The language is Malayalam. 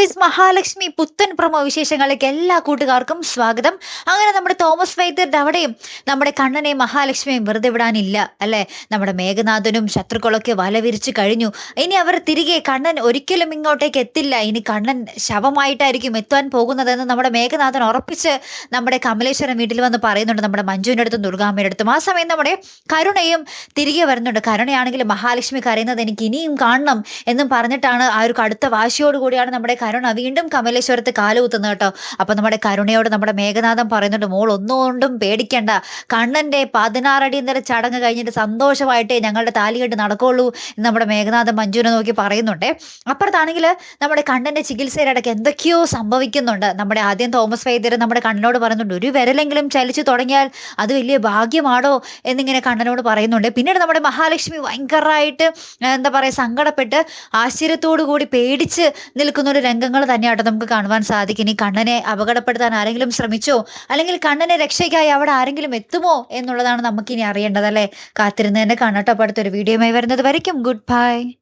ക്വിസ് മഹാലക്ഷ്മി പുത്തൻ പ്രമോ വിശേഷങ്ങളിലേക്ക് എല്ലാ കൂട്ടുകാർക്കും സ്വാഗതം. അങ്ങനെ നമ്മുടെ തോമസ് വൈദ്യരുടെ അവിടെയും നമ്മുടെ കണ്ണനെയും മഹാലക്ഷ്മിയും വെറുതെ വിടാനില്ല അല്ലെ? നമ്മുടെ മേഘനാഥനും ശത്രുക്കളൊക്കെ വല വിരിച്ചു കഴിഞ്ഞു. ഇനി അവർ തിരികെ കണ്ണൻ ഒരിക്കലും ഇങ്ങോട്ടേക്ക് എത്തില്ല. ഇനി കണ്ണൻ ശവമായിട്ടായിരിക്കും എത്താൻ പോകുന്നതെന്ന് നമ്മുടെ മേഘനാഥൻ ഉറപ്പിച്ച് നമ്മുടെ കമലേശ്വരം വീട്ടിൽ വന്ന് പറയുന്നുണ്ട്. നമ്മുടെ മഞ്ജുവിന്റെ അടുത്തും ദുർഗാമ്മയുടെ അടുത്തും. ആ സമയം നമ്മുടെ കരുണയും തിരികെ വരുന്നുണ്ട്. കരുണയാണെങ്കിൽ മഹാലക്ഷ്മി കരയുന്നത് എനിക്ക് ഇനിയും കാണണം എന്നും പറഞ്ഞിട്ടാണ് ആ ഒരു കടുത്ത വാശിയോടുകൂടിയാണ് നമ്മുടെ കരുണ. വീണ്ടും കമലേശ്വരത്ത് കാലുകുത്തുന്നത് കേട്ടോ. അപ്പം നമ്മുടെ കരുണയോട് നമ്മുടെ മേഘനാഥൻ പറയുന്നുണ്ട് മോൾ ഒന്നുകൊണ്ടും പേടിക്കേണ്ട. കണ്ണന്റെ പതിനാറടി പതിനാറടിയന്തര ചടങ്ങ് കഴിഞ്ഞിട്ട് സന്തോഷമായിട്ടേ ഞങ്ങളുടെ താലികെട്ട് നടക്കുള്ളൂ എന്ന് നമ്മുടെ മേഘനാഥൻ മഞ്ജുവിനെ നോക്കി പറയുന്നുണ്ട്. അപ്പുറത്താണെങ്കിൽ നമ്മുടെ കണ്ണന്റെ ചികിത്സയിലിടയ്ക്ക് എന്തൊക്കെയോ സംഭവിക്കുന്നുണ്ട്. നമ്മുടെ ആദ്യം തോമസ് വൈദ്യർ നമ്മുടെ കണ്ണനോട് പറയുന്നുണ്ട് ഒരു വിരലെങ്കിലും ചലിച്ചു തുടങ്ങിയാൽ അത് വലിയ ഭാഗ്യമാണോ? എന്നിങ്ങനെ കണ്ണനോട് പറയുന്നുണ്ട്. പിന്നീട് നമ്മുടെ മഹാലക്ഷ്മി ഭയങ്കരമായിട്ട് എന്താ പറയുക സങ്കടപ്പെട്ട് ആശ്ചര്യത്തോടു കൂടി പേടിച്ച് നിൽക്കുന്ന ഒരു രംഗങ്ങൾ തന്നെയാട്ടോ നമുക്ക് കാണുവാൻ സാധിക്കും. ഇനി കണ്ണനെ അപകടപ്പെടുത്താൻ ആരെങ്കിലും ശ്രമിച്ചോ? അല്ലെങ്കിൽ കണ്ണനെ രക്ഷയ്ക്കായി അവിടെ ആരെങ്കിലും എത്തുമോ എന്നുള്ളതാണ് നമുക്കിനി അറിയേണ്ടത് അല്ലേ? കാത്തിരുന്ന് തന്നെ കാണട്ടോ. അടുത്തൊരു വീഡിയോയുമായി വരുന്നത് വരയ്ക്കും. Good bye